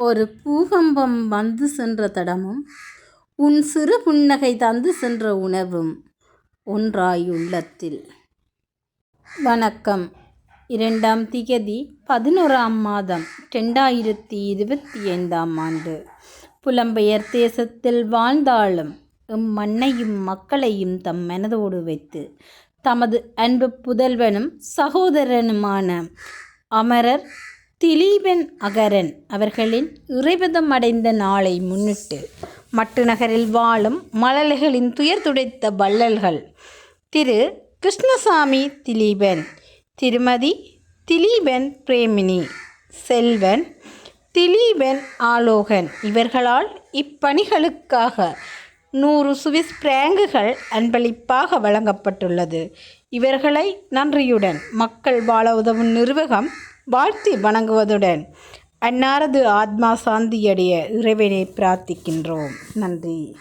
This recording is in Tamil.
ஒரு பூகம்பம் வந்து சென்ற தடமும் உன் சிறு புன்னகை தந்து சென்ற உணவும் ஒன்றாயுள்ளத்தில் வணக்கம். இரண்டாம் திகதி பதினோராம் மாதம் ரெண்டாயிரத்தி இருபத்தி ஐந்தாம் ஆண்டு. புலம்பெயர் தேசத்தில் வாழ்ந்தாலும் எம் மண்ணையும் மக்களையும் தம் மனதோடு வைத்து தமது அன்பு புதல்வனும் சகோதரனுமான அமரர் திலீபன் அகரன் அவர்களின் இறைபதம் அடைந்த நாளை முன்னிட்டு மட்டு நகரில் வாழும் மழலைகளின் துயர் துடைத்த வள்ளல்கள். திரு. கிருஷ்ணசாமி திலீபன் திருமதி திலீபன் பிரேமினி செல்வன் திலீபன் ஆலோகன் இவர்களால் இப்பணிகளுக்காக நூறு சுவிஸ் பிராங்குகள் அன்பளிப்பாக வழங்கப்பட்டுள்ளது. இவர்களை நன்றியுடன் மக்கள் வாழ உதவும் நிர்வாகம் வாழ்த்தி வணங்குவதுடன் அன்னாரது ஆத்மா சாந்தியடைய இறைவனை பிரார்த்திக்கின்றோம். நன்றி.